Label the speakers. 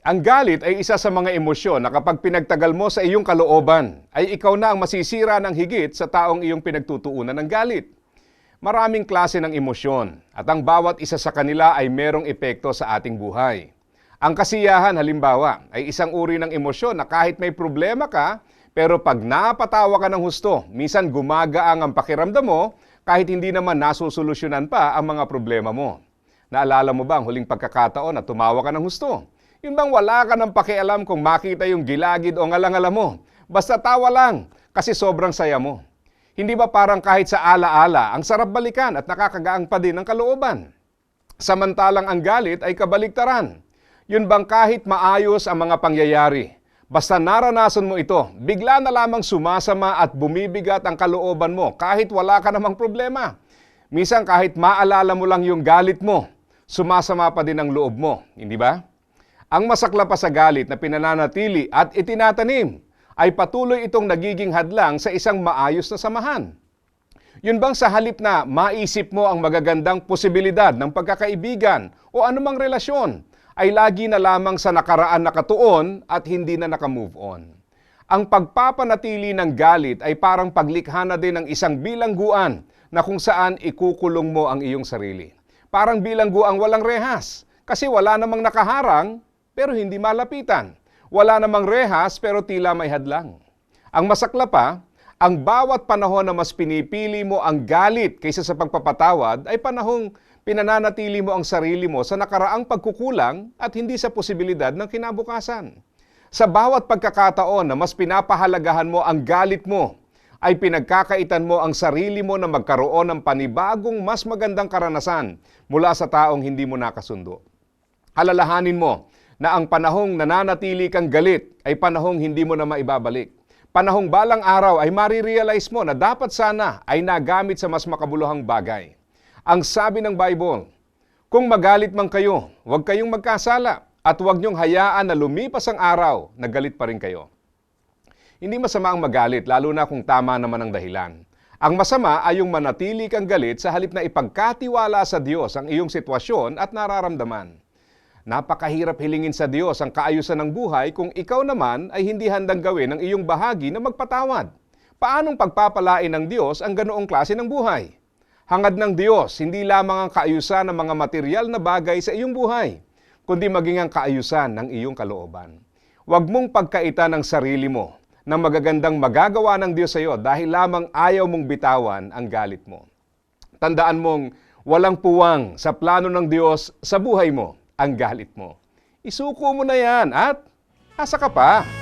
Speaker 1: Ang galit ay isa sa mga emosyon na kapag pinagtagal mo sa iyong kalooban, ay ikaw na ang masisira ng higit sa taong iyong pinagtutuunan ng galit. Maraming klase ng emosyon at ang bawat isa sa kanila ay merong epekto sa ating buhay. Ang kasiyahan halimbawa ay isang uri ng emosyon na kahit may problema ka, pero pag napatawa ka ng husto, minsan gumagaang ang pakiramdam mo kahit hindi naman nasusolusyonan pa ang mga problema mo. Naalala mo ba ang huling pagkakataon na tumawa ka ng husto? Yun bang wala ka ng pakialam kung makita yung gilagid o ngalangala mo? Basta tawa lang kasi sobrang saya mo. Hindi ba parang kahit sa alaala, ang sarap balikan at nakakagaang pa din ang kalooban? Samantalang ang galit ay kabaligtaran. Yun bang kahit maayos ang mga pangyayari, basta naranasan mo ito, bigla na lamang sumasama at bumibigat ang kalooban mo kahit wala ka namang problema. Minsan kahit maalala mo lang yung galit mo, sumasama pa din ang loob mo, hindi ba? Ang masakla pa sa galit na pinananatili at itinatanim ay patuloy itong nagiging hadlang sa isang maayos na samahan. Yun bang sa halip na maisip mo ang magagandang posibilidad ng pagkakaibigan o anumang relasyon, ay lagi na lamang sa nakaraan nakatuon at hindi na nakamove on. Ang pagpapanatili ng galit ay parang paglikha na din ng isang bilangguan na kung saan ikukulong mo ang iyong sarili. Parang bilangguang walang rehas kasi wala namang nakaharang pero hindi malapitan. Wala namang rehas pero tila may hadlang. Ang masakla pa, ang bawat panahon na mas pinipili mo ang galit kaysa sa pagpapatawad ay panahong pinananatili mo ang sarili mo sa nakaraang pagkukulang at hindi sa posibilidad ng kinabukasan. Sa bawat pagkakataon na mas pinapahalagahan mo ang galit mo, ay pinagkakaitan mo ang sarili mo na magkaroon ng panibagong mas magandang karanasan mula sa taong hindi mo nakasundo. Alalahanin mo na ang panahong nananatili kang galit ay panahong hindi mo na maibabalik. Panahong balang araw ay marirealize mo na dapat sana ay nagamit sa mas makabuluhang bagay. Ang sabi ng Bible, kung magalit man kayo, huwag kayong magkasala at huwag niyong hayaan na lumipas ang araw na galit pa rin kayo. Hindi masama ang magalit, lalo na kung tama naman ang dahilan. Ang masama ay yung manatili kang galit sa halip na ipagkatiwala sa Diyos ang iyong sitwasyon at nararamdaman. Napakahirap hilingin sa Diyos ang kaayusan ng buhay kung ikaw naman ay hindi handang gawin ang iyong bahagi na magpatawad. Paanong pagpapalain ng Diyos ang ganoong klase ng buhay? Hangad ng Diyos, hindi lamang ang kaayusan ng mga material na bagay sa iyong buhay, kundi maging ang kaayusan ng iyong kalooban. Huwag mong pagkaitan ng sarili mo na magagandang magagawa ng Diyos sa iyo dahil lamang ayaw mong bitawan ang galit mo. Tandaan mong walang puwang sa plano ng Diyos sa buhay mo ang galit mo. Isuko mo na yan at asa ka pa.